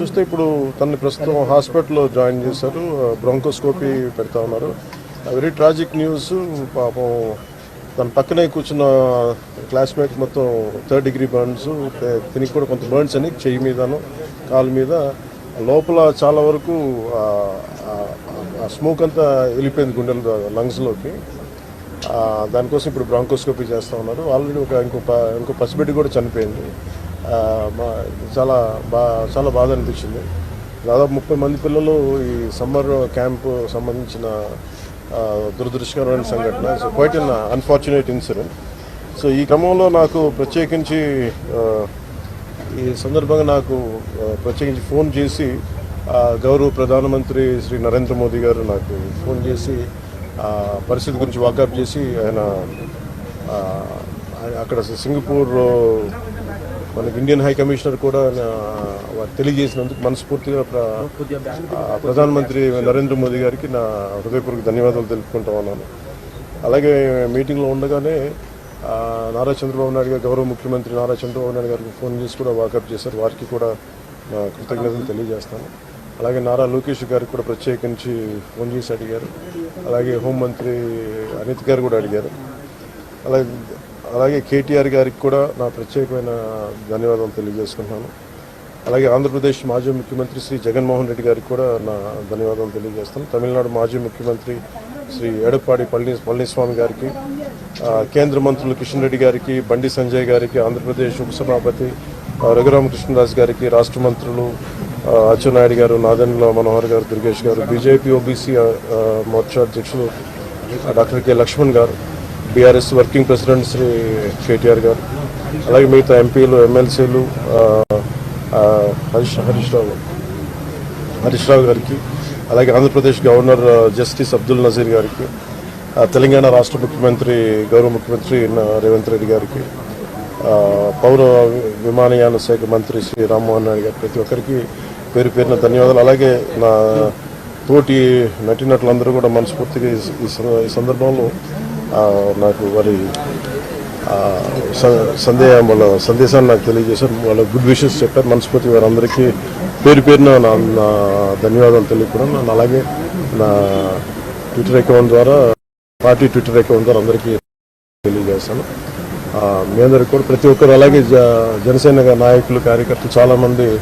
చూస్తే ఇప్పుడు తనని ప్రస్తుతం హాస్పిటల్లో జాయిన్ చేశారు బ్రాంకోస్కోపీ పెడతా ఉన్నారు. Very tragic news. పాపం తన పక్కనే కూర్చున్న క్లాస్మేట్ మొత్తం థర్డ్ డిగ్రీ బర్న్స్ దీనికి కూడా కొంత బర్న్స్ అని చెయ్యి మీదను కాలు మీద. లోపల చాలా వరకు ఆ స్మోక్ అంతా వెళ్ళిపోయింది గుండెల లంగ్స్లోకి. దానికోసం ఇప్పుడు బ్రాంకోస్కోపీ చేస్తూ ఉన్నారు. ఆల్రెడీ ఒక ఇంకో ఇంకో పసిబిడ్డ కూడా చనిపోయింది. చాలా బా చాలా బాధ అనిపించింది. దాదాపు ముప్పై మంది పిల్లలు ఈ సమ్మర్ క్యాంపు సంబంధించిన దురదృష్టకరమైన సంఘటన. So quite in unfortunate incident so ఈ క్రమంలో నాకు ప్రత్యేకించి ఈ సందర్భంగా నాకు ప్రత్యేకించి ఫోన్ చేసి గౌరవ ప్రధానమంత్రి శ్రీ నరేంద్ర మోదీ గారు నాకు ఫోన్ చేసి ఆ, పరిస్థితి గురించి వాకప్ చేసి ఆయన అక్కడ సింగపూర్ మనకి ఇండియన్ హై కమిషనర్ కూడా తెలియజేసినందుకు మనస్ఫూర్తిగా ప్రధానమంత్రి నరేంద్ర మోదీ గారికి నా హృదయపూర్వక ధన్యవాదాలు తెలుపుకుంటా ఉన్నాను. అలాగే మీటింగ్లో ఉండగానే నారా చంద్రబాబు నాయుడు గారు గౌరవ ముఖ్యమంత్రి నారా చంద్రబాబు నాయుడు గారికి ఫోన్ చేసి కూడా వాకప్ చేశారు. వారికి కూడా నా కృతజ్ఞతలు తెలియజేస్తాను. అలాగే నారా లోకేష్ గారికి కూడా ప్రత్యేకించి ఫోన్ చేసి అడిగారు. అలాగే హోంమంత్రి అనిత్ గారు కూడా అడిగారు. అలాగే అలాగే కేటీఆర్ గారికి కూడా నా ప్రత్యేకమైన ధన్యవాదాలు తెలియజేసుకుంటున్నాను. అలాగే ఆంధ్రప్రదేశ్ మాజీ ముఖ్యమంత్రి శ్రీ జగన్మోహన్ రెడ్డి గారికి కూడా నా ధన్యవాదాలు తెలియజేస్తాను. తమిళనాడు మాజీ ముఖ్యమంత్రి శ్రీ ఎడప్పాడి పళని పళనిస్వామి గారికి కేంద్ర మంత్రులు కిషన్ రెడ్డి గారికి బండి సంజయ్ గారికి ఆంధ్రప్రదేశ్ ఉపసభాపతి రఘురామకృష్ణదాస్ గారికి రాష్ట్ర మంత్రులు అచ్చెన్నాయుడు గారు నాదెండ్ల మనోహర్ గారు దుర్గేష్ గారు బీజేపీ ఓబీసీ మోర్చా అధ్యక్షులు డాక్టర్ కె లక్ష్మణ్ గారు BRS working president Shri KTR గారు అలాగే మిగతా ఎంపీలు ఎమ్మెల్సీలు హరీష్ హరీష్ రావు హరీష్ రావు గారికి అలాగే ఆంధ్రప్రదేశ్ గవర్నర్ జస్టిస్ అబ్దుల్ నజీర్ గారికి తెలంగాణ రాష్ట్ర ముఖ్యమంత్రి గౌరవ ముఖ్యమంత్రి రేవంత్ రెడ్డి గారికి పౌర విమానయాన శాఖ మంత్రి శ్రీ రామ్మోహన్ నాయుడు గారు ప్రతి ఒక్కరికి పేరు పేరున ధన్యవాదాలు. అలాగే నా తోటి నటినటులందరూ కూడా మనస్ఫూర్తిగా ఈ- ఈ సందర్భంలో నాకు వారి ఆ, సందేహం వాళ్ళ సందేశాన్ని నాకు తెలియజేశారు. వాళ్ళ గుడ్ విషెస్ చెప్పారు. మనస్ఫూర్తి వారందరికీ పేరు పేరున నా ధన్యవాదాలు తెలియకుండా అలాగే నా ట్విట్టర్ అకౌంట్ ద్వారా పార్టీ ట్విట్టర్ అకౌంట్ ద్వారా అందరికీ తెలియజేస్తాను. మేందరికి మీ అందరికి కూడా ప్రతి ఒక్కరు అలాగే జ- జనసేన నాయకులు కార్యకర్తలు చాలామంది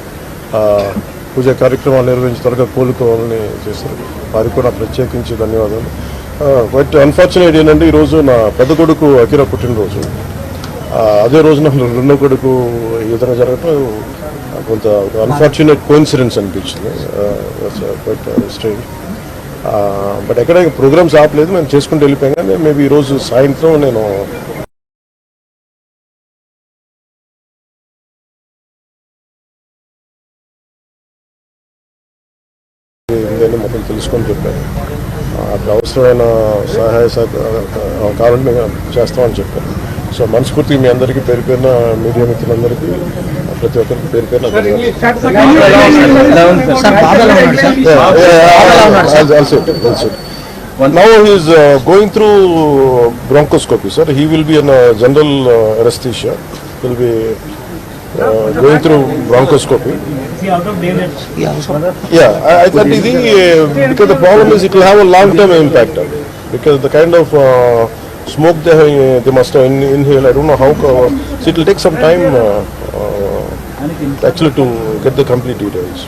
పూజా కార్యక్రమాలు నిర్వహించి త్వరగా కోలుకోవాలని చేశారు. వారికి కూడా ప్రత్యేకించి ధన్యవాదాలు. బట్ అన్ఫార్చునేట్ ఏంటంటే ఈరోజు నా పెద్ద కొడుకు అఖిర పుట్టినరోజు. ఆ, అదే రోజున రెండో కొడుకు ఈ విధంగా జరగటం కొంత అన్ఫార్చునేట్ కోఇన్సిడెన్స్ అనిపించింది. బట్ స్ట్రేంజ్ బట్ ఎక్కడ ప్రోగ్రామ్స్ ఆపలేదు మేము చేసుకుంటూ వెళ్ళిపోయాం. కానీ మేబీ ఈరోజు సాయంత్రం నేను మొత్తం తెలుసుకొని చెప్పాను. అక్కడ అవసరమైన సహాయ సహకారం కావాలంటే మేము చేస్తామని చెప్పారు. సో మనస్ఫూర్తిగా మీ అందరికీ పేరు పేరున మీడియా మిత్రులందరికీ ప్రతి ఒక్కరికి పేరు పేరున ధన్యవాదాలు. సార్ బాధలో ఉన్నాడు sir Yeah, yeah, I'll, I'll say it, I'll say uh, going through bronchoscopy. Yeah, I, I thought the, uh, because the problem is it will have a long-term impact. uh, Because the kind of uh, smoke they, have, they must have in, inhaled, I don't know how. So it will take some time uh, uh, actually to get the complete details.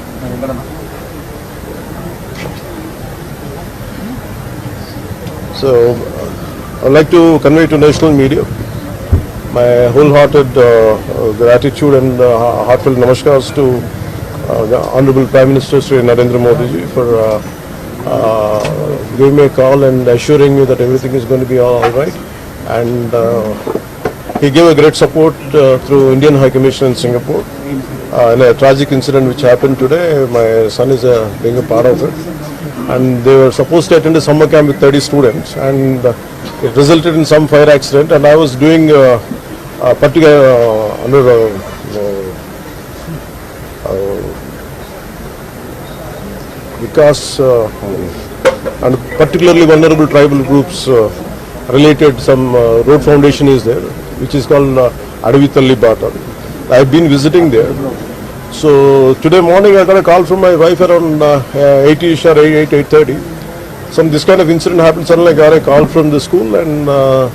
So, I'd like to convey to national media my wholehearted uh, uh, gratitude and uh, heartfelt namaskars to the Honorable Prime Minister Sri Narendra Modi ji for giving me a call and assuring me that everything is going to be all right. And he gave a great support uh, through Indian High Commission in Singapore. Uh, in a tragic incident which happened today, my son is uh, being a part of it. And they were supposed to attend a summer camp with 30 students, and uh, it resulted in some fire accident. And I was doing uh, a particular uh, under because and particularly vulnerable tribal groups uh, related some uh, road foundation is there which is called uh, Adavitalli Bata. I have been visiting there So today morning I got a call from my wife around uh, 8ish or 8, 8.30. Some this kind of incident happened. Suddenly I got a call from the school and uh,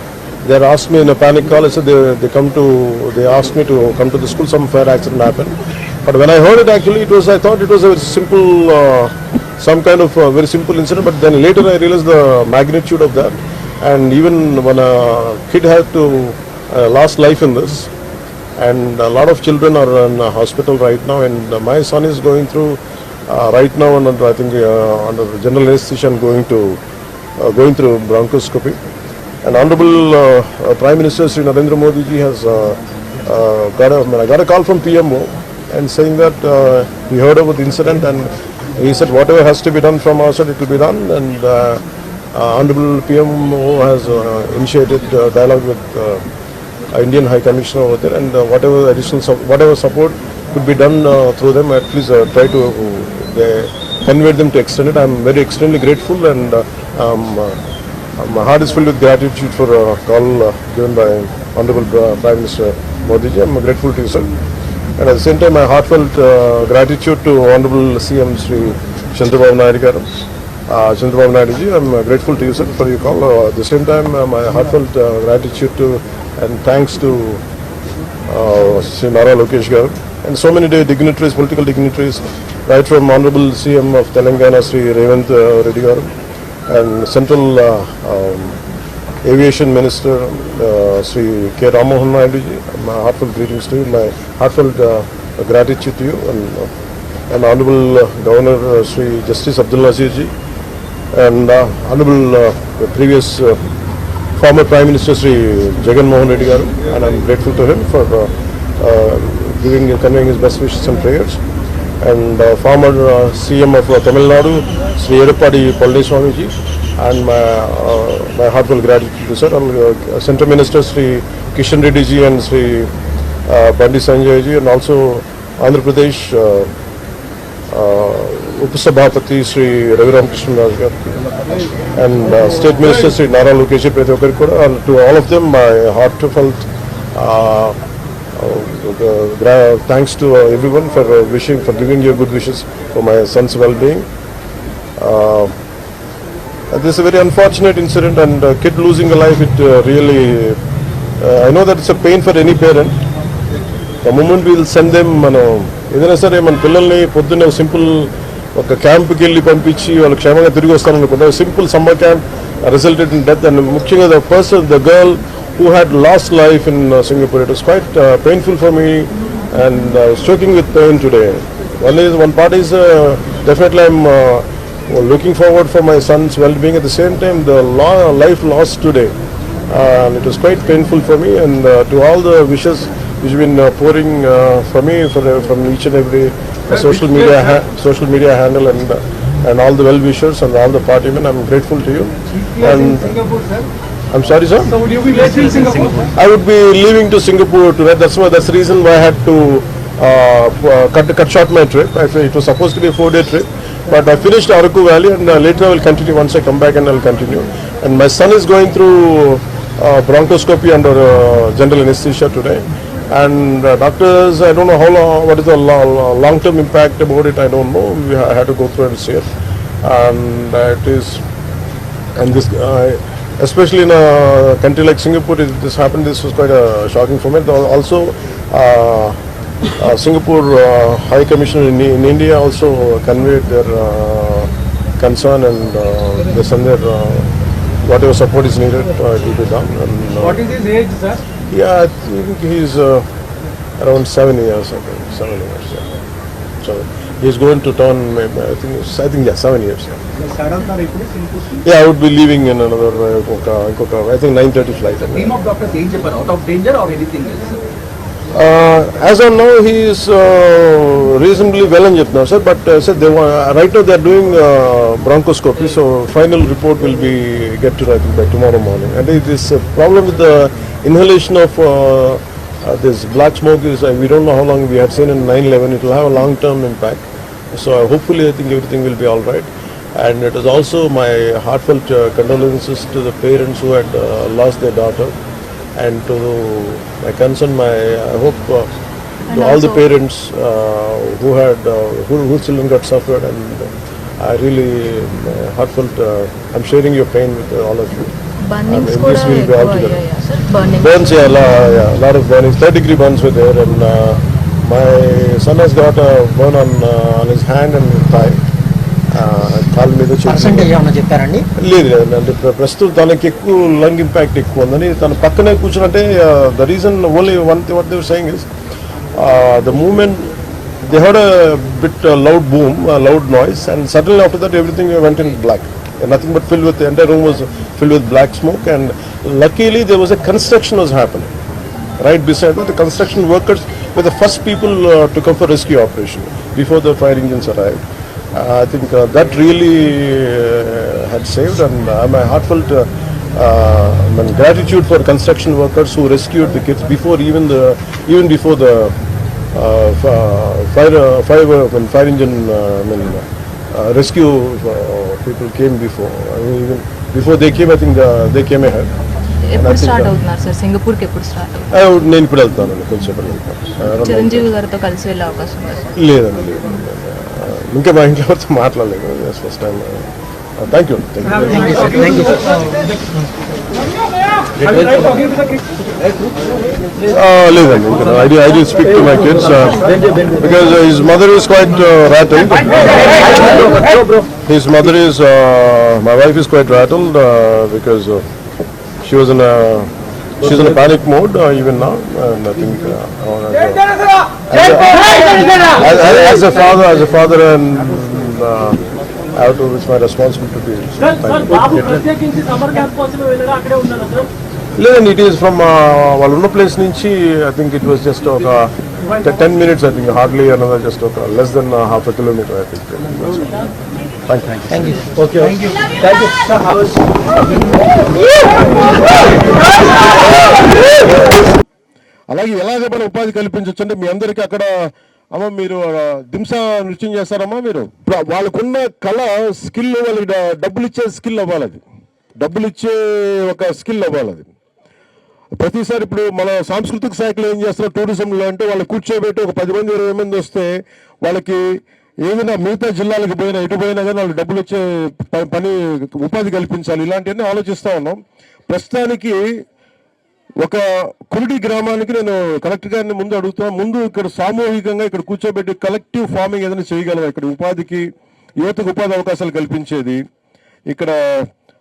they asked me in a panic call. I said they, they come to, they asked me to come to the school. Some fire accident happened. But when I heard it actually it was, I thought it was a simple, uh, some kind of uh, very simple incident. But then later I realized the magnitude of that. And even when a kid had to uh, lost life in this, and a lot of children are in a hospital right now and my son is going through uh, right now under i think uh, under general anesthesia going to uh, going through bronchoscopy and honorable uh, uh, prime minister Sri narendra modi ji has uh, uh, got a I got a call from pmo and saying that uh, he heard about the incident and he said whatever has to be done from our side it will be done and uh, uh, honorable pmo has initiated dialogue with Indian High Commissioner over there, and whatever additional sup- whatever support could be done through them, at least try to they convey them to extend it. I'm very extremely grateful, and um, my heart is filled with gratitude for a call uh, given by Honorable uh, Prime Minister Modi. I'm grateful to you, sir. And at the same time, my heartfelt uh, gratitude to Honorable CM Sri Chandrababu Naidu. Uh, I'm uh, grateful to you, sir, for your call. Uh, at the same time, uh, my heartfelt uh, gratitude to and thanks to uh, Sri Nara Lokesh garu and so many dignitaries, political dignitaries, right from Honorable CM of Telangana, Sri Revant uh, Reddy garu, and Central uh, um, Aviation Minister uh, Sri K. Ramohan Naidu ji. My heartfelt greetings to you, my heartfelt uh, gratitude to you, and, uh, and Honorable uh, Governor uh, Sri Justice Abdul Nazir ji, and uh, Honorable uh, the previous uh, former Prime Minister Sri Jagan Mohan Reddy garu, and former CM of Tamil Nadu Shri Edappadi Palaniswami ji and my my heartful gratitude sir and central minister Shri Kishan Reddy ji and Shri Bandi Sanjay ji and also Andhra Pradesh ఉపసభాపతి Shri Raviramakrishnaraju గారు and state minister Shri Nara Lokesh ప్రతి ఒక్కరికి కూడా. And to all of them my heart heartful uh, thanks to uh, thanks to for uh, for for giving your good wishes for my son's well-being. Uh, this is a very unfortunate incident and uh, kid losing a life it uh, really uh, i know that it's a pain for any parent the moment we'll send them మనం ఏదైనా సరే మన పిల్లల్ని పొద్దున్నే simple ఒక క్యాంప్కి వెళ్ళి పంపించి వాళ్ళు క్షేమంగా తిరిగి వస్తారనుకుంటే simple summer camp resulted in death and ముఖ్యంగా the person the girl who had lost life in uh, Singapore. It was quite uh, painful for me and uh, choking with pain today. One is one part is uh, definitely I'm uh, looking forward for my son's well-being. At the same time, the lo life lost today, uh, it was quite painful for me. And uh, to all the wishes which have been uh, pouring uh, for me for, uh, from each and every uh, social media social media handle and uh, and all the well wishers and all the party men, I'm grateful to you. And, I'm sorry sir So would you be in Singapore? I would be leaving to Singapore tonight. That's why that's the reason why I had to uh, uh, cut cut short my trip. I, it was supposed to be a four day trip, but I finished Araku Valley and uh, later I will continue. Once I come back and I will continue. And my son is going through uh, bronchoscopy under uh, general anesthesia today. And uh, doctors, I don't know how long, what is the lo- long term impact about it. I don't know. We ha- had to go through and see it. And uh, it is and this uh, especially in a country like Singapore if this happened this was quite a shocking for me also uh, uh, Singapore uh, High Commissioner in, in India also conveyed their uh, concern and uh, they send their uh, whatever support is needed uh, it will be done and, uh, What is his age, sir? yeah I think he's uh, around seven years I think seven years yeah. so He's going to town. I think. I think yeah, seven years. Yeah, I would be leaving in another uh, inkoka, I think 9:30 flight. The name of doctor danger, but out of danger or anything else. Uh, as of now, he is uh, reasonably well and now, sir. But uh, sir, they right now they are doing uh, bronchoscopy, so final report will be get to I think by tomorrow morning. And it is a problem with the inhalation of. Uh, uh, this black smoke is, uh, we don't know how long, we have seen in 9-11, it will have a long-term impact. So uh, hopefully I think everything will be all right. And it is also my heartfelt uh, condolences to the parents who had uh, lost their daughter. And to my concern, my, I hope uh, to all the parents uh, who had, uh, who, children got suffered. And uh, I really um, uh, heartfelt, uh, I'm sharing your pain with uh, all of you. Burnings కూడా ఎక్కువ. అయ్యాయా sir burning Burns, yeah, la, yeah, a lot of burnings. Third degree burns were there, and uh, my son has got a burn on uh, on his hand and thigh. Uh, కాలు మీద చేతి మీద. Percentage ఏమన్నా చెప్పారండి లేదు లేదు అంటే ప్ర- ప్రస్తుతం తనకి ఎక్కువ లంగ్ ఇంపాక్ట్ ఎక్కువ ఉందని తన పక్కనే కూర్చున్నట్టే the reason only one what they were saying is the moment they heard bit loud boom loud noise and suddenly after that everything went in black nothing but filled with, the entire room was filled with black smoke and luckily there was a construction was happening. Right beside the construction workers were the first people uh, to come for rescue operation before the fire engines arrived. Uh, I think uh, that really uh, had saved and uh, my heartfelt uh, uh, and gratitude for construction workers who rescued the kids before even the even before the uh, uh fire uh, fire uh, fire engine uh, I mean, rescue uh, people came before. I mean, even before they came, I think uh, they came ahead. ఎప్పుడు start uh, అవుతున్నారు sir? సింగపూర్కి ఎప్పుడు start అవుతుంది? ఆ, నేను ఇప్పుడు వెళ్తానండి కొంచెం వెళ్తాను చిరంజీవి గారితో కలిసి వెళ్ళే అవకాశం లేదండి లేదు ఇంకా మా ఇంట్లో ఎవరితో మాట్లాడలేదు. First time thank you thank you Uh, living, you know, I, didn't speak to my kids uh, because uh, his mother is quite uh, rattled. His mother is, uh, my wife is quite rattled uh, because uh, she was in a, she's in a panic mode uh, even now. Uh, and I think, uh, uh as, a, as, a, as a father, as a father and uh, I have to, it's my responsibility. Sir, sir, Babu Pratyakins summer camp possible, లేదండి it is from వాళ్ళు ఉన్న place నుంచి I think it was just ఒక ten minutes I think hardly another just ఒక less than half a kilometre I think అలాగే ఎలాగ మనం ఉపాధి కల్పించవచ్చు అంటే మీ అందరికీ అక్కడ అమ్మ మీరు దింస నృత్యం చేస్తారమ్మా మీరు? ఇప్పుడు వాళ్ళకున్న కళ స్కిల్ వాళ్ళకి డబ్బులు ఇచ్చే స్కిల్ అవ్వాలి అది డబ్బులు ఇచ్చే ఒక స్కిల్ అవ్వాలి అది ప్రతిసారి ఇప్పుడు మన సాంస్కృతిక శాఖలో ఏం చేస్తున్నారు? టూరిజంలో అంటే వాళ్ళు కూర్చోబెట్టి ఒక పది మంది ఇరవై మంది వస్తే వాళ్ళకి ఏదైనా మిగతా జిల్లాలకు పోయినా ఎటు పోయినా కానీ వాళ్ళకి డబ్బులు వచ్చే పని ఉపాధి కల్పించాలి. ఇలాంటివన్నీ ఆలోచిస్తూ ఉన్నాం. ప్రస్తుతానికి ఒక కురుడి గ్రామానికి నేను కలెక్టర్ గారిని ముందు అడుగుతున్నా. ముందు ఇక్కడ సామూహికంగా ఇక్కడ కూర్చోబెట్టి కలెక్టివ్ ఫార్మింగ్ ఏదైనా చేయగలవా? ఇక్కడ ఉపాధికి యువతకు ఉపాధి అవకాశాలు కల్పించేది. ఇక్కడ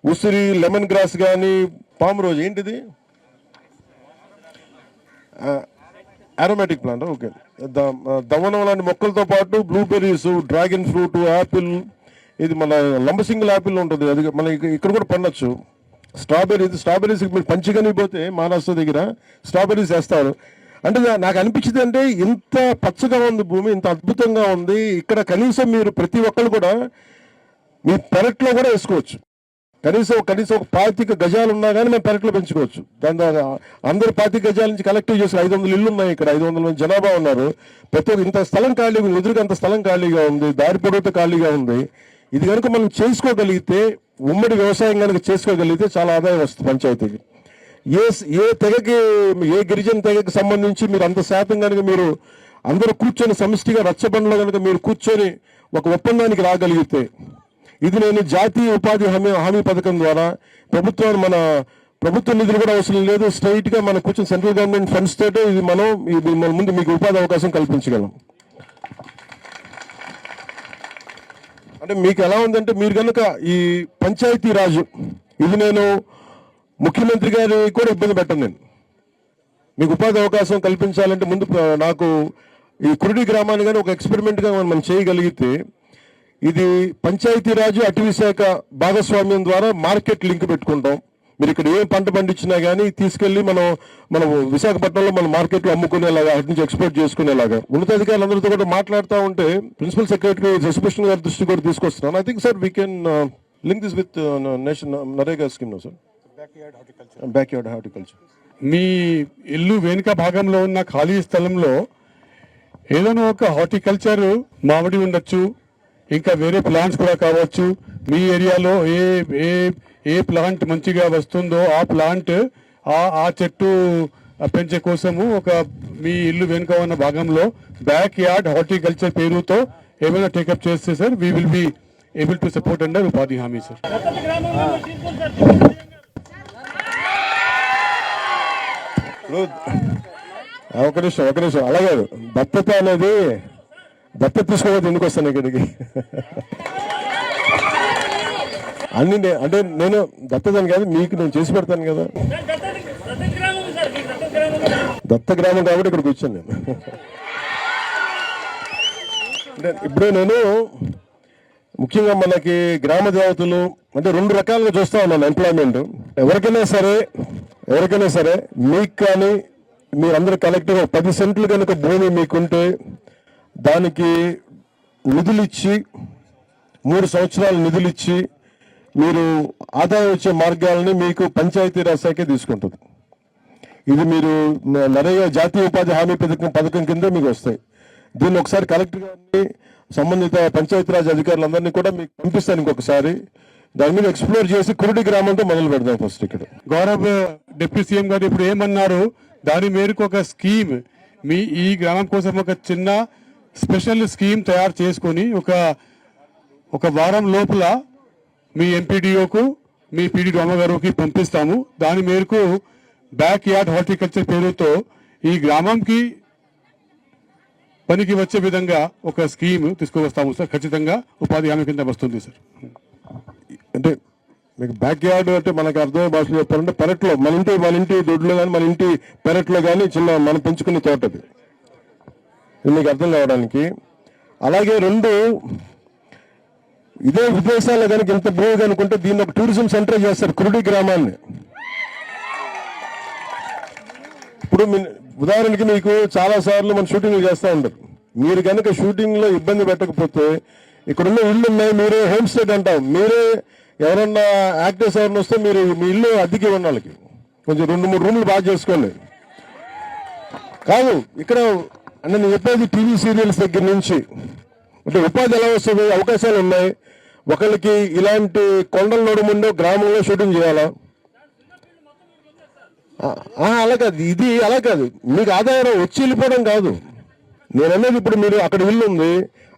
ఉసిరి లెమన్ గ్రాస్ కానీ పాము రోజు ఏంటిది? అరోమాటిక్ ప్లాంట్ ఓకే దవనం లాంటి మొక్కలతో పాటు బ్లూబెర్రీస్ డ్రాగన్ ఫ్రూట్ యాపిల్ ఇది మన లంబసింగిల్ యాపిల్ ఉంటుంది. అది మన ఇక్కడ కూడా పండొచ్చు. స్ట్రాబెర్రీ స్ట్రాబెర్రీస్ మీరు పంచగని పోతే మహారాష్ట్ర దగ్గర స్ట్రాబెర్రీస్ వేస్తారు. అంటే నాకు అనిపించింది అంటే ఇంత పచ్చగా ఉంది భూమి ఇంత అద్భుతంగా ఉంది. ఇక్కడ కనీసం మీరు ప్రతి ఒక్కరు కూడా మీ పెరట్లో కూడా వేసుకోవచ్చు. కనీసం కనీసం ఒక పాతిక గజాలు ఉన్నా కానీ మేము పెరట్లో పెంచుకోవచ్చు. దాని ద్వారా అందరు పాతిక గజాల నుంచి కలెక్టివ్ చేసి ఐదు వందలు ఇల్లు ఉన్నాయి ఇక్కడ. ఐదు వందల మంది జనాభా ఉన్నారు. ప్రతి ఒక్క ఇంత స్థలం ఖాళీగా ఎదురుగా అంత స్థలం ఖాళీగా ఉంది. దారి పొడవుతో ఖాళీగా ఉంది. ఇది కనుక మనం చేసుకోగలిగితే ఉమ్మడి వ్యవసాయం కనుక చేసుకోగలిగితే చాలా ఆదాయం వస్తుంది పంచాయతీకి. ఏ ఏ తెగకి ఏ గిరిజన తెగకి సంబంధించి మీరు అంత శాతం కనుక మీరు అందరూ కూర్చొని సమిష్టిగా రచ్చబండలో కనుక మీరు కూర్చొని ఒక ఒప్పందానికి రాగలిగితే ఇది నేను జాతీయ ఉపాధి హామీ హామీ పథకం ద్వారా ప్రభుత్వం మన ప్రభుత్వ నిధులు కూడా అవసరం లేదు. స్ట్రైట్గా మనకు కూర్చొని సెంట్రల్ గవర్నమెంట్ ఫండ్స్ తోటే ఇది మనం ఇది మన ముందు మీకు ఉపాధి అవకాశం కల్పించగలం. అంటే మీకు ఎలా ఉందంటే మీరు కనుక ఈ పంచాయతీ రాజు ఇది నేను ముఖ్యమంత్రి గారి కూడా ఇబ్బంది పెట్టను నేను. మీకు ఉపాధి అవకాశం కల్పించాలంటే ముందు నాకు ఈ కురుడి గ్రామాన్ని కానీ ఒక ఎక్స్పెరిమెంట్గా మనం చేయగలిగితే ఇది పంచాయతీ రాజు అటవీ శాఖ భాగస్వామ్యం ద్వారా మార్కెట్ లింక్ పెట్టుకుంటాం. మీరు ఇక్కడ ఏ పంట పండించినా కానీ తీసుకెళ్ళి మనం మనం విశాఖపట్నంలో మన మార్కెట్లో అమ్ముకునేలాగా అటు నుంచి ఎక్స్పోర్ట్ చేసుకునేలాగా. ఉన్నతాధికారులందరితో కూడా మాట్లాడుతూ ఉంటే ప్రిన్సిపల్ సెక్రటరీ శశిభూషణ్ గారి దృష్టి కూడా తీసుకొస్తున్నాను. I think sir we can link this with nation NREGA scheme no sir back yard horticulture మీ ఇల్లు వెనుక భాగంలో ఉన్న ఖాళీ స్థలంలో ఏదైనా ఒక హార్టికల్చర్ మామిడి ఉండొచ్చు ఇంకా వేరే ప్లాంట్స్ కూడా కావచ్చు. మీ ఏరియాలో ఏ ఏ ఏ ప్లాంట్ మంచిగా వస్తుందో ఆ ప్లాంట్ ఆ ఆ చెట్టు పెంచే కోసము ఒక మీ ఇల్లు వెనుక ఉన్న భాగంలో బ్యాక్ యార్డ్ హార్టికల్చర్ పేరుతో ఏమైనా టేకప్ చేస్తే sir we will be able to support under ఉపాధి హామీ సార్. ఒక నిమిషం ఒక నిమిషం. అలాగే దత్తత అనేది దత్త తీసుకోవద్దు ఎందుకు వస్తాను ఇక్కడికి? అన్ని అంటే నేను దత్తతని కాదు మీకు నేను చేసి పెడతాను కదా. దత్త గ్రామం కాబట్టి ఇక్కడికి వచ్చాను నేను. ఇప్పుడు నేను ముఖ్యంగా మనకి గ్రామ దేవతలు అంటే రెండు రకాలుగా చూస్తా ఉన్నాను ఎంప్లాయ్మెంట్ ఎవరికైనా సరే ఎవరికైనా సరే మీకు కానీ మీరందరూ కలెక్టివ్గా పది సెంట్లు కనుక భూమి మీకుంటే దానికి నిధులిచ్చి మూడు సంవత్సరాలు నిధులిచ్చి మీరు ఆదాయం వచ్చే మార్గాలని మీకు పంచాయతీరాజ్ శాఖే తీసుకుంటుంది. ఇది మీరు న- నరేగా జాతీయ ఉపాధి హామీ పథకం పథకం కింద మీకు వస్తాయి. దీన్ని ఒకసారి కలెక్టర్ గారిని సంబంధిత పంచాయతీరాజ్ అధికారులందరినీ కూడా మీకు పంపిస్తాను ఇంకొకసారి. దాని మీద ఎక్స్ప్లోర్ చేసి కురుడి గ్రామంతో మొదలు పెడదాం ఫస్ట్ ఇక్కడ. గౌరవ్ డిప్యూటీ సీఎం గారు ఇప్పుడు ఏమన్నారు? దాని మేరకు ఒక స్కీమ్ మీ ఈ గ్రామం కోసం ఒక చిన్న స్పెషల్ స్కీమ్ తయారు చేసుకొని ఒక ఒక వారం లోపల మీ ఎంపీడీఓకు మీ పీడీడీ అమ్మగారికి పంపిస్తాము. దాని మేరకు బ్యాక్ యార్డ్ హార్టికల్చర్ పేరుతో ఈ గ్రామంకి పనికి వచ్చే విధంగా ఒక స్కీమ్ తీసుకువస్తాము సార్. ఖచ్చితంగా ఉపాధి హామీ కింద వస్తుంది సార్. అంటే మీకు బ్యాక్ యార్డ్ అంటే మనకు అర్థమయ్యే భాషలో చెప్పాలంటే పెరట్లో మన ఇంటి మన ఇంటి దొడ్లో కానీ మన ఇంటి పెరట్లో కానీ చిన్న మనం పెంచుకునే తోటది మీకు అర్థం కావడానికి. అలాగే రెండు ఇదే విదేశాల్లో కనుక ఇంత భూమి అనుకుంటే దీన్ని ఒక టూరిజం సెంటర్ చేస్తారు కురుడి గ్రామాన్ని. ఇప్పుడు మీ- ఉదాహరణకి మీకు చాలా సార్లు మన షూటింగ్లు చేస్తూ ఉంటారు మీరు కనుక షూటింగ్లో ఇబ్బంది పెట్టకపోతే ఇక్కడున్న ఇల్లు ఉన్నాయి మీరే హోమ్ స్టేట్ అంటాం. మీరే ఎవరన్నా యాక్టర్స్ ఎవరన్నా వస్తే మీరు మీ ఇల్లు అద్దెకి ఇవ్వండి వాళ్ళకి. కొంచెం రెండు మూడు రూములు బాగా చేసుకోండి. కాదు ఇక్కడ అంటే నేను చెప్పేది టీవీ సీరియల్స్ దగ్గర నుంచి. అంటే ఉపాధి ఎలా వస్తుంది? అవకాశాలు ఉన్నాయి. ఒకరికి ఇలాంటి కొండల ముందు గ్రామంలో షూటింగ్ చేయాలా? అలా కాదు. ఇది అలా కాదు. మీకు ఆదాయం వచ్చి వెళ్ళిపోవడం కాదు. నేను అనేది ఇప్పుడు మీరు అక్కడ ఇల్లు ఉంది.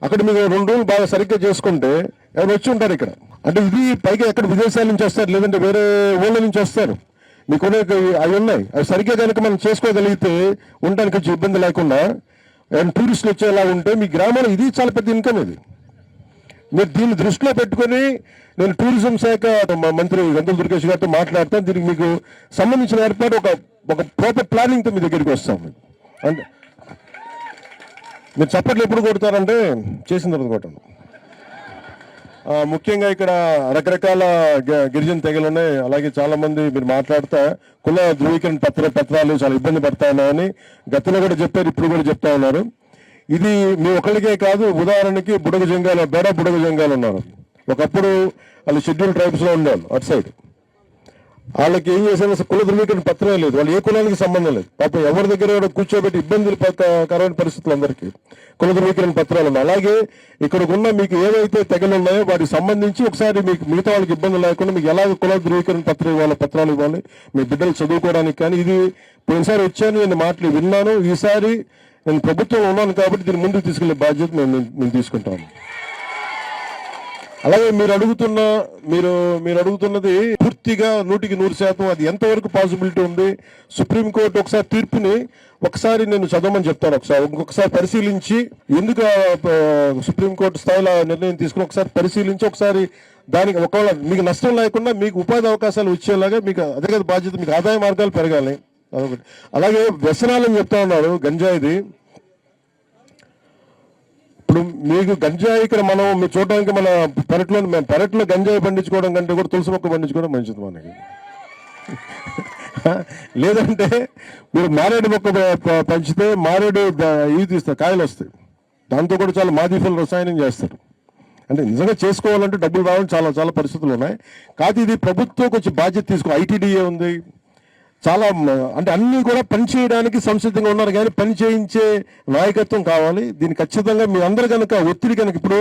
అక్కడ మీరు రెండు రోజులు బాగా సరిగ్గా చేసుకుంటే ఎవరు వచ్చి ఉంటారు ఇక్కడ. అంటే ఇది పైగా ఎక్కడ విదేశాల నుంచి వస్తారు లేదంటే వేరే ఊళ్ళ నుంచి వస్తారు. మీకు అవి ఉన్నాయి. అవి సరిగ్గా కనుక మనం చేసుకోగలిగితే ఉండడానికి ఇబ్బంది లేకుండా అండ్ టూరిస్టులు వచ్చేలా ఉంటే మీ గ్రామంలో ఇది చాలా పెద్ద ఇన్కమ్ ఇది. మీరు దీన్ని దృష్టిలో పెట్టుకొని నేను టూరిజం శాఖ మంత్రి గంధం దుర్గేష్ గారితో మాట్లాడతాను. దీనికి మీకు సంబంధించిన ఏర్పాటు ఒక ఒక ప్రాపర్ ప్లానింగ్తో మీ దగ్గరికి వస్తాం. అంటే మీరు చప్పట్లు ఎప్పుడు కొడతారంటే చేసిన తర్వాత కొట్టండి. ముఖ్యంగా ఇక్కడ రకరకాల గ- గిరిజన తెగలు ఉన్నాయి అలాగే చాలా మంది మీరు మాట్లాడుతా కుల ధృవీకరణ పత్ర పత్రాలు చాలా ఇబ్బంది పడతా ఉన్నాయని గతంలో కూడా చెప్పారు ఇప్పుడు కూడా చెప్తా ఉన్నారు. ఇది మీ ఒకరికే కాదు ఉదాహరణకి బుడగ జంగాలు బెడ బుడగ జంగాలు ఉన్నారు ఒకప్పుడు వాళ్ళు షెడ్యూల్ ట్రైబ్స్లో ఉండేవాళ్ళు అటు సైడ్. వాళ్ళకి ఏం చేశారో కుల ధృవీకరణ పత్రమే లేదు. వాళ్ళు ఏ కులానికి సంబంధం లేదు. పాపం ఎవరి దగ్గర కూడా కూర్చోబెట్టి ఇబ్బందులు పక్క- కరమైన పరిస్థితులు అందరికీ కుల ధృవీకరణ పత్రాలు ఉన్నాయి. అలాగే ఇక్కడ ఉన్న మీకు ఏవైతే తెగలు ఉన్నాయో వాటికి సంబంధించి ఒకసారి మీకు మిగతా వాళ్ళకి ఇబ్బంది లేకుండా మీకు ఎలాగ కుల ధృవీకరణ పత్రం ఇవ్వాలి పత్రాలు ఇవ్వాలి. మీ బిడ్డలు చదువుకోవడానికి కానీ ఇది పోయినసారి వచ్చాను నేను మాటలు విన్నాను. ఈసారి నేను ప్రభుత్వం ఉన్నాను కాబట్టి దీన్ని ముందుకు తీసుకెళ్ళే బాధ్యత మేము మేము తీసుకుంటాము. అలాగే మీరు అడుగుతున్న మీరు మీరు అడుగుతున్నది పూర్తిగా నూటికి నూరు శాతం అది ఎంతవరకు పాసిబిలిటీ ఉంది? సుప్రీంకోర్టు ఒకసారి తీర్పుని ఒకసారి నేను చదవమని చెప్తాను ఒకసారి. ఇంకొకసారి పరిశీలించి ఎందుకు సుప్రీంకోర్టు స్థాయిలో ఆ నిర్ణయం తీసుకుని ఒకసారి పరిశీలించి ఒకసారి దానికి ఒకవేళ మీకు నష్టం లేకుండా మీకు ఉపాధి అవకాశాలు వచ్చేలాగా మీకు అదే కదా బాధ్యత మీకు ఆదాయ మార్గాలు పెరగాలి. అదొకటి. అలాగే వ్యసనాలని చెప్తా ఉన్నారు గంజాయిది. ఇప్పుడు మీకు గంజాయి ఇక్కడ మనం మీరు చూడడానికి మన పెరట్లో మేము పెరట్లో గంజాయి పండించుకోవడం కంటే కూడా తులసి మొక్క పండించుకోవడం మంచిది మనకి లేదంటే మీరు మారేడు మొక్క పంచితే మారేడు ఇవి తీస్తారు కాయలు వస్తాయి. దాంతో కూడా చాలా మాదిఫుల్ రసాయనం చేస్తారు. అంటే నిజంగా చేసుకోవాలంటే డబ్బులు రావడం చాలా చాలా పరిస్థితులు ఉన్నాయి. కాదు ఇది ప్రభుత్వం కొంచెం బాధ్యత తీసుకో ఐటీడీఏ ఉంది. చాలా అంటే అన్నీ కూడా పని చేయడానికి సంసిద్ధంగా ఉన్నారు. కానీ పని చేయించే నాయకత్వం కావాలి. దీన్ని ఖచ్చితంగా మీ అందరు కనుక ఒత్తిడి కనుక ఇప్పుడు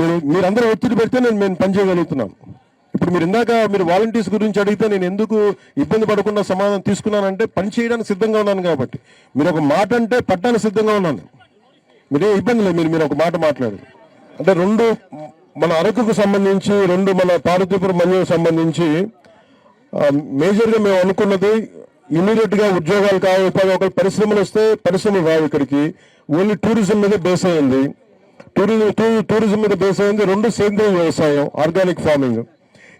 నేను మీరందరూ ఒత్తిడి పెడితే నేను నేను పని చేయగలుగుతున్నాను. ఇప్పుడు మీరు ఇందాక మీరు వాలంటీర్స్ గురించి అడిగితే నేను ఎందుకు ఇబ్బంది పడకుండా సమాధానం తీసుకున్నానంటే పని చేయడానికి సిద్ధంగా ఉన్నాను కాబట్టి. మీరు ఒక మాట అంటే పట్టడానికి సిద్ధంగా ఉన్నాను. మీరే ఇబ్బంది లేదు. మీరు మీరు ఒక మాట మాట్లాడు అంటే రెండు మన అరకుకు సంబంధించి రెండు మన పార్వతీపురం మన్యం సంబంధించి మేజర్గా మేము అనుకున్నది ఇమీడియట్గా ఉద్యోగాలు కావు ఉపాధి పరిశ్రమలు వస్తే పరిశ్రమలు రావు ఇక్కడికి. ఓన్లీ టూరిజం మీద బేస్ అయింది. టూరిజం టూ- టూరిజం మీద బేస్ అయింది. రెండు సేంద్రియ వ్యవసాయం ఆర్గానిక్ ఫార్మింగ్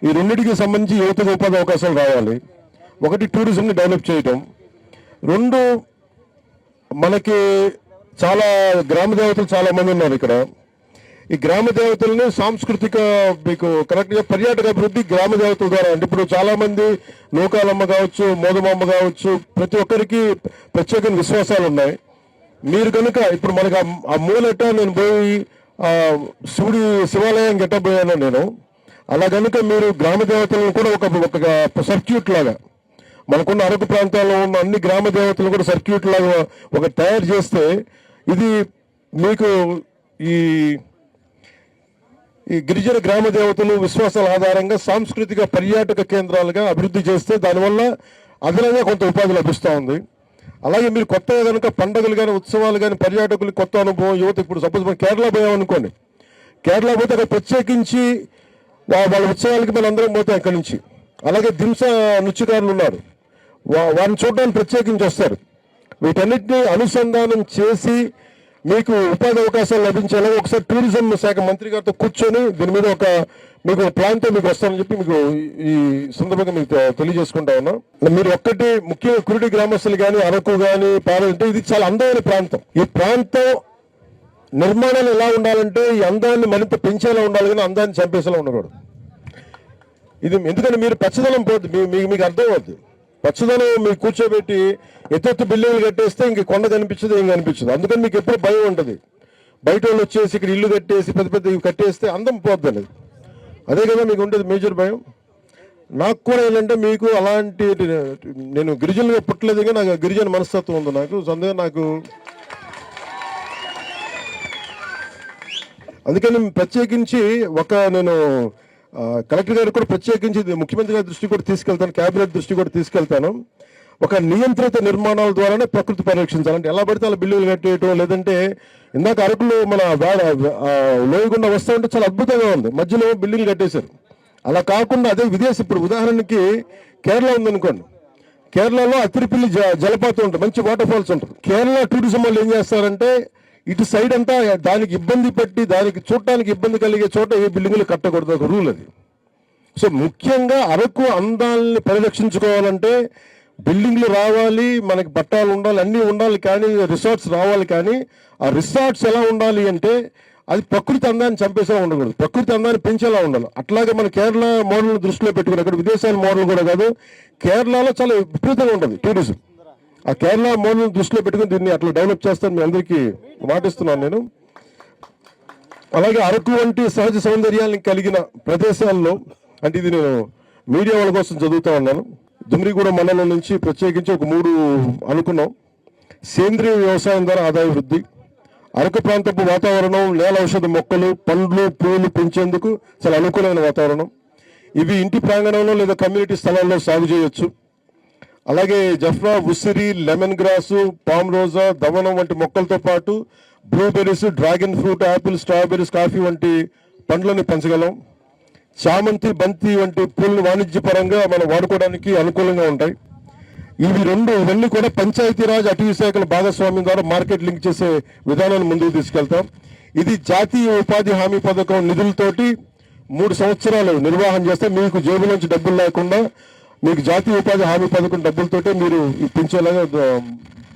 ఈ రెండింటికి సంబంధించి యువతకు ఉపాధి అవకాశాలు రావాలి. ఒకటి టూరిజంని డెవలప్ చేయటం. రెండు మనకి చాలా గ్రామ దేవతలు చాలా మంది ఉన్నారు ఇక్కడ. ఈ గ్రామ దేవతలని సాంస్కృతిక మీకు కరెక్ట్గా పర్యాటక అభివృద్ధి గ్రామ దేవతల ద్వారా అంటే ఇప్పుడు చాలా మంది నూకాలమ్మ కావచ్చు మోదమమ్మ కావచ్చు ప్రతి ఒక్కరికి ప్రత్యేక విశ్వాసాలు ఉన్నాయి. మీరు కనుక ఇప్పుడు మనకి ఆ- ఆ మూలట నేను పోయి ఆ శివుడి శివాలయం గెట్టబోయాను నేను అలా కనుక మీరు గ్రామ దేవతలను కూడా ఒక ఒక సర్క్యూట్ లాగా మనకున్న అరకు ప్రాంతాల్లో ఉన్న అన్ని గ్రామ దేవతలు కూడా సర్క్యూట్ లాగా ఒక తయారు చేస్తే ఇది మీకు ఈ ఈ గిరిజన గ్రామ దేవతలు విశ్వాసాల ఆధారంగా సాంస్కృతిక పర్యాటక కేంద్రాలుగా అభివృద్ధి చేస్తే దానివల్ల అదనంగా కొంత ఉపాధి లభిస్తూ ఉంది. అలాగే మీరు కొత్తగా కనుక పండుగలు కానీ ఉత్సవాలు కానీ పర్యాటకులు కొత్త అనుభవం యువత ఇప్పుడు సపోజ్ మనం కేరళ పోయామనుకోండి కేరళ పోతే అక్కడ ప్రత్యేకించి వాళ్ళ ఉత్సవాలకి మనం అందరం పోతాం అక్కడి నుంచి. అలాగే దింస నృత్యకారులు ఉన్నారు. వా- వారిని చూడడానికి ప్రత్యేకించి వస్తారు. వీటన్నిటిని అనుసంధానం చేసి మీకు ఉపాధి అవకాశాలు లభించేలా ఒకసారి టూరిజం శాఖ మంత్రి గారితో కూర్చొని దీని మీద ఒక మీకు ప్లాన్తో మీకు వస్తామని చెప్పి మీకు ఈ సందర్భంగా మీకు తెలియజేసుకుంటా ఉన్నా. మీరు ఒక్కటి ముఖ్యంగా కురుడి గ్రామస్తులు కానీ అరకు కానీ పాలంటే ఇది చాలా అందమైన ప్రాంతం. ఈ ప్రాంతం నిర్మాణాలు ఎలా ఉండాలంటే ఈ అందాన్ని మరింత పెంచేలా ఉండాలి కానీ అందాన్ని చంపేసేలా ఉండకూడదు. ఇది ఎందుకంటే మీరు పచ్చదనం పోద్ది మీ- మీకు అర్థం అవుద్ది. పచ్చదనం మీకు కూర్చోబెట్టి ఎత్తెత్తు బిల్డింగ్లు కట్టేస్తే ఇంక కొండ కనిపించదు ఏం కనిపించదు. అందుకని మీకు ఎప్పుడు భయం ఉంటుంది. బయట వాళ్ళు వచ్చేసి ఇక్కడ ఇల్లు కట్టేసి పెద్ద పెద్ద ఇవి కట్టేస్తే అందం పోద్దని అదే కదా మీకు ఉండేది మేజర్ భయం. నాకు కూడా ఏంటంటే మీకు అలాంటి నేను గిరిజనులుగా పుట్టలేదు కానీ నాకు గిరిజన మనస్తత్వం ఉంది నాకు. సో అందుకని నాకు అందుకని ప్రత్యేకించి ఒక నేను కలెక్టర్ గారు కూడా ప్రత్యేకించి ఇది ముఖ్యమంత్రి గారి దృష్టి కూడా తీసుకెళ్తాను కేబినెట్ దృష్టి కూడా తీసుకెళ్తాను. ఒక నియంత్రిత నిర్మాణాల ద్వారానే ప్రకృతి పరిరక్షించాలంటే ఎలా పడితే అలా బిల్లులు కట్టేయటం లేదంటే ఇందాక అరకులో మన వేడ లోయగుండా వస్తూ ఉంటే చాలా అద్భుతంగా ఉంది. మధ్యలో బిల్డింగ్లు కట్టేశారు. అలా కాకుండా అదే విదేశీ ఇప్పుడు ఉదాహరణకి కేరళ ఉందనుకోండి. కేరళలో అతిరిపిల్లి జ- జలపాతం ఉంటుంది మంచి వాటర్ ఫాల్స్ ఉంటుంది. కేరళ టూరిజం వాళ్ళు ఏం చేస్తారంటే ఇటు సైడ్ అంతా దానికి ఇబ్బంది పెట్టి దానికి చూడటానికి ఇబ్బంది కలిగే చోట ఏ బిల్డింగులు కట్టకూడదు ఒక రూల్ అది. సో ముఖ్యంగా అరకు అందాలని పరిరక్షించుకోవాలంటే బిల్డింగ్లు రావాలి మనకి పట్టాలు ఉండాలి అన్నీ ఉండాలి కానీ రిసార్ట్స్ రావాలి కానీ ఆ రిసార్ట్స్ ఎలా ఉండాలి అంటే అది ప్రకృతి అందాన్ని చంపేసేలా ఉండకూడదు. ప్రకృతి అందాన్ని పెంచేలా ఉండాలి. అట్లాగే మన కేరళ మోడల్ దృష్టిలో పెట్టుకుని అక్కడ విదేశాల మోడల్ కూడా కాదు కేరళలో చాలా విపరీతంగా ఉంటుంది టూరిజం. ఆ కేరళ మోడల్ దృష్టిలో పెట్టుకుని దీన్ని అట్లా డెవలప్ చేస్తాను మీ అందరికీ మాటిస్తున్నాను నేను. అలాగే అరకు వంటి సహజ సౌందర్యాన్ని కలిగిన ప్రదేశాల్లో అంటే ఇది నేను మీడియా వాళ్ళ కోసం చదువుతా ఉన్నాను. దుమ్రిగూడ మండలం నుంచి ప్రత్యేకించి ఒక మూడు అనుకున్నాం. సేంద్రియ వ్యవసాయం ద్వారా ఆదాయ వృద్ధి అరకు ప్రాంతపు వాతావరణం నేల ఔషధ మొక్కలు పండ్లు పూలు పెంచేందుకు చాలా అనుకూలమైన వాతావరణం. ఇవి ఇంటి ప్రాంగణంలో లేదా కమ్యూనిటీ స్థలాల్లో సాగు చేయొచ్చు. అలాగే జఫ్రా ఉసిరి లెమన్ గ్రాసు పామ్ రోజా దవనం వంటి మొక్కలతో పాటు blueberries dragon fruit apple strawberries coffee వంటి పండ్లను పెంచగలం. చామంతి బంతి వంటి పూలను వాణిజ్యపరంగా మనం వాడుకోవడానికి అనుకూలంగా ఉంటాయి. ఇవి రెండు ఇవన్నీ కూడా పంచాయతీరాజ్ అటవీ శాఖల భాగస్వామ్యం ద్వారా మార్కెట్ లింక్ చేసే విధానాన్ని ముందుకు తీసుకెళ్తాం. ఇది జాతీయ ఉపాధి హామీ పథకం నిధులతోటి మూడు సంవత్సరాలు నిర్వహణ చేస్తే మీకు జేబు నుంచి డబ్బులు లేకుండా మీకు జాతీయ ఉపాధి హామీ పథకం డబ్బులతోటే మీరు ఇప్పించేలాగా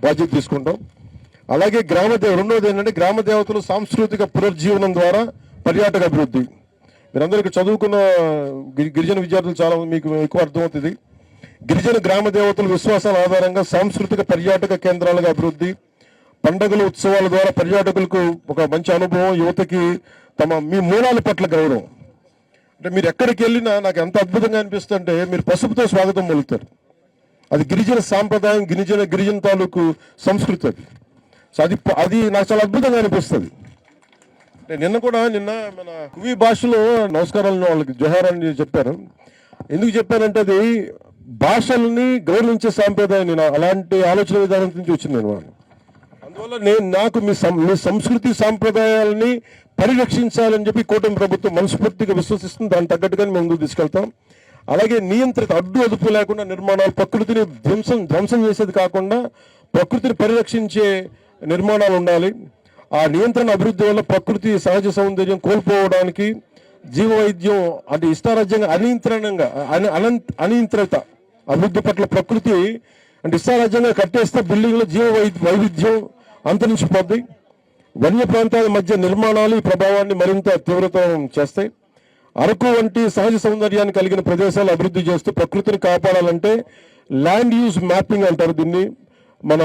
బాధ్యత తీసుకుంటాం. అలాగే గ్రామ దేవ రెండవది ఏంటంటే గ్రామ దేవతలు సాంస్కృతిక పునర్జీవనం ద్వారా పర్యాటక అభివృద్ధి. మీరందరికీ చదువుకున్న గిరి- గిరిజన విద్యార్థులు చాలా మీకు ఎక్కువ అర్థమవుతుంది. గిరిజన గ్రామ దేవతల విశ్వాసాల ఆధారంగా సాంస్కృతిక పర్యాటక కేంద్రాలుగా అభివృద్ధి. పండుగల ఉత్సవాల ద్వారా పర్యాటకులకు ఒక మంచి అనుభవం యువతకి తమ మీ మూలాల పట్ల గౌరవం. అంటే మీరు ఎక్కడికి వెళ్ళినా నాకు ఎంత అద్భుతంగా అనిపిస్తుంటే మీరు పసుపుతో స్వాగతం పలుకుతారు. అది గిరిజన సాంప్రదాయం గిరిజన గిరిజన తాలూకు సంస్కృతి అది. సో అది అది నాకు చాలా అద్భుతంగా అనిపిస్తుంది. అంటే నిన్న కూడా నిన్న మన కువి భాషలో నమస్కారాలను వాళ్ళకి జోహారాన్ని చెప్పాను. చెప్పారు ఎందుకు చెప్పానంటే అది భాషల్ని గౌరవించే సాంప్రదాయం నేను అలాంటి ఆలోచన విధానం నుంచి వచ్చింది నేను. అందువల్ల నేను నాకు మీ సం- మీ సంస్కృతి సాంప్రదాయాలని పరిరక్షించాలని చెప్పి కూటమి ప్రభుత్వం మనస్ఫూర్తిగా విశ్వసిస్తుంది. దాని తగ్గట్టుగానే మేము ముందుకు తీసుకెళ్తాం. అలాగే నియంత్రిత అడ్డు అదుపు లేకుండా నిర్మాణాలు ప్రకృతిని ధ్వంసం ధ్వంసం చేసేది కాకుండా ప్రకృతిని పరిరక్షించే నిర్మాణాలు ఉండాలి. ఆ నియంత్రణ అభివృద్ధి వల్ల ప్రకృతి సహజ సౌందర్యం కోల్పోవడానికి జీవ వైద్యం అంటే ఇష్టారాజ్యంగా అనియంత్రణంగా అని అనంత అనియంత్రిత అభివృద్ధి పట్ల ప్రకృతి అంటే ఇష్టారాజ్యంగా కట్టేస్తే బిల్డింగ్లో జీవ వైవిధ్యం అంతరించిపోద్ది. వన్య ప్రాంతాల మధ్య నిర్మాణాలు ఈ ప్రభావాన్ని మరింత తీవ్రతరం చేస్తాయి. అరకు వంటి సహజ సౌందర్యాన్ని కలిగిన ప్రదేశాలు అభివృద్ధి చేస్తూ ప్రకృతిని కాపాడాలంటే ల్యాండ్ యూజ్ మ్యాపింగ్ అంటారు దీన్ని మన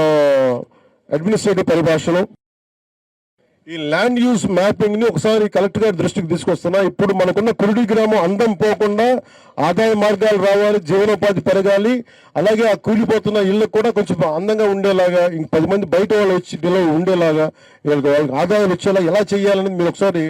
అడ్మినిస్ట్రేటివ్ పరిభాషలో. ఈ ల్యాండ్ యూజ్ మ్యాపింగ్ని ఒకసారి కలెక్టర్ గారి దృష్టికి తీసుకొస్తున్నా. ఇప్పుడు మనకున్న కురుడి గ్రామం అందం పోకుండా ఆదాయ మార్గాలు రావాలి జీవనోపాధి పెరగాలి. అలాగే ఆ కూలిపోతున్న ఇళ్ళకు కూడా కొంచెం అందంగా ఉండేలాగా ఇంక పది మంది బయట వాళ్ళు వచ్చి ఉండేలాగా వీళ్ళకి వాళ్ళకి ఆదాయం వచ్చేలా ఎలా చేయాలని మీరు ఒకసారి